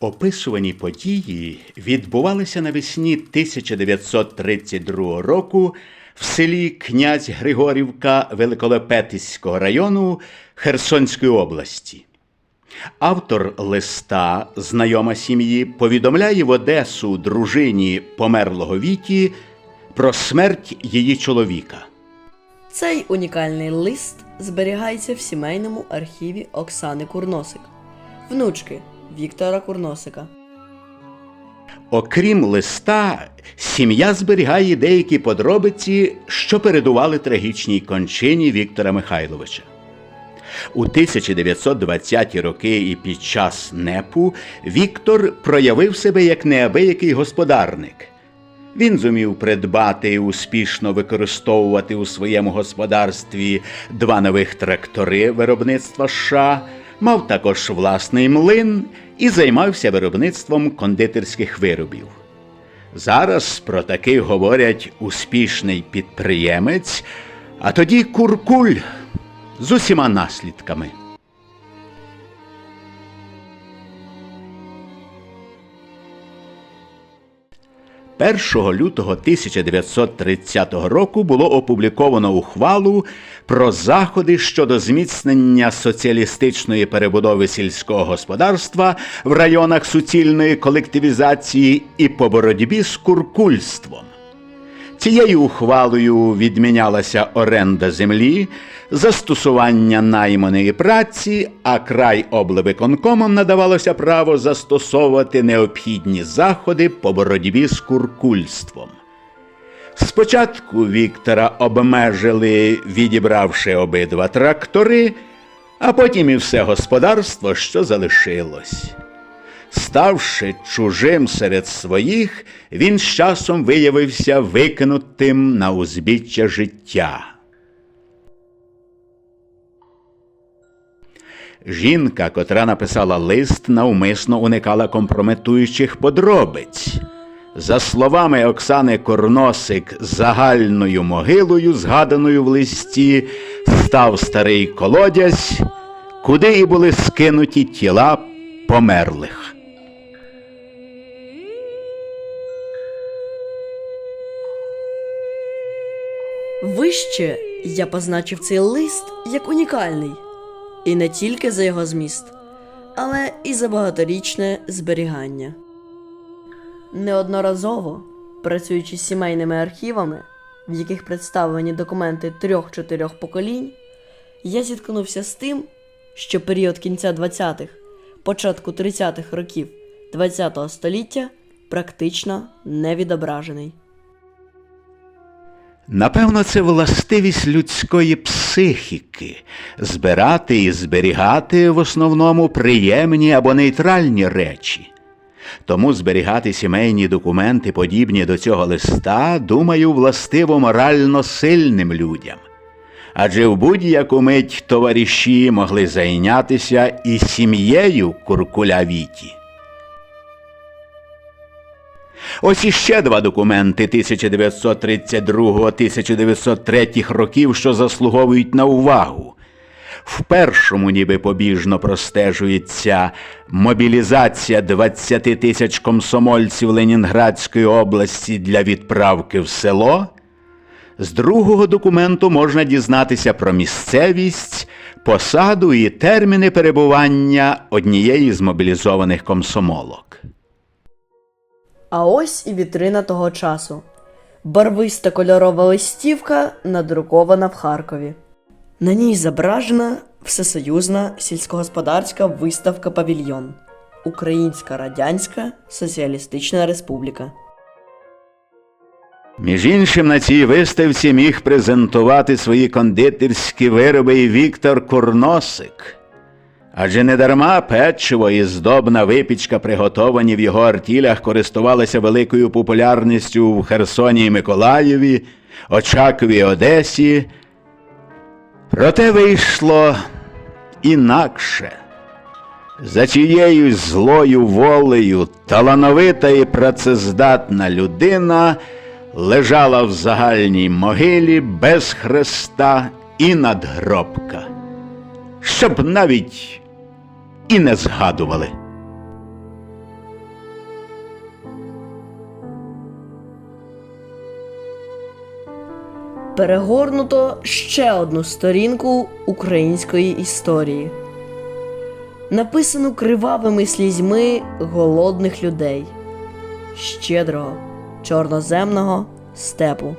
Описувані події відбувалися навесні 1932 року в селі князь Григорівка Великолепетиського району Херсонської області. Автор листа, знайома сім'ї, повідомляє в Одесу дружині померлого Віті про смерть її чоловіка. Цей унікальний лист зберігається в сімейному архіві Оксани Курносик, внучки Віктора Курносика. Окрім листа, сім'я зберігає деякі подробиці, що передували трагічній кончині Віктора Михайловича. У 1920-ті роки і під час НЕПу Віктор проявив себе як неабиякий господарник. Він зумів придбати і успішно використовувати у своєму господарстві два нових трактори виробництва США, мав також власний млин і займався виробництвом кондитерських виробів. Зараз про таких говорять успішний підприємець, а тоді куркуль з усіма наслідками. – 1 лютого 1930 року було опубліковано ухвалу про заходи щодо зміцнення соціалістичної перебудови сільського господарства в районах суцільної колективізації і по боротьбі з куркульством. Цією ухвалою відмінялася оренда землі, застосування найманої праці, а край облвиконкомом надавалося право застосовувати необхідні заходи по боротьбі з куркульством. Спочатку Віктора обмежили, відібравши обидва трактори, а потім і все господарство, що залишилось. Ставши чужим серед своїх, він з часом виявився викинутим на узбіччя життя. Жінка, котра написала лист, навмисно уникала компрометуючих подробиць. За словами Оксани Корносик, загальною могилою, згаданою в листі, став старий колодязь, куди і були скинуті тіла померлих. Вище я позначив цей лист як унікальний, і не тільки за його зміст, але і за багаторічне зберігання. Неодноразово, працюючи з сімейними архівами, в яких представлені документи трьох-чотирьох поколінь, я зіткнувся з тим, що період кінця 20-х, початку 30-х років ХХ століття практично не відображений. Напевно, це властивість людської психіки збирати і зберігати в основному приємні або нейтральні речі. Тому зберігати сімейні документи, подібні до цього листа, думаю, властиво морально сильним людям. Адже в будь-яку мить товариші могли зайнятися і сім'єю куркуля Віті. Ось іще два документи 1932-1903 років, що заслуговують на увагу. В першому ніби побіжно простежується мобілізація 20 тисяч комсомольців Ленінградської області для відправки в село. З другого документу можна дізнатися про місцевість, посаду і терміни перебування однієї з мобілізованих комсомолок. А ось і вітрина того часу. Барвиста кольорова листівка надрукована в Харкові. На ній зображена всесоюзна сільськогосподарська виставка Павільйон Українська Радянська Соціалістична Республіка. Між іншим, на цій виставці міг презентувати свої кондитерські вироби Віктор Курносик. Адже недарма печиво і здобна випічка, приготовані в його артілях, користувалися великою популярністю в Херсоні і Миколаєві, Очакові і Одесі. Проте вийшло інакше. За чиєю злою волею талановита і працездатна людина лежала в загальній могилі без хреста і надгробка, щоб навіть і не згадували. Перегорнуто ще одну сторінку української історії, написану кривавими слізьми голодних людей, щедрого чорноземного степу.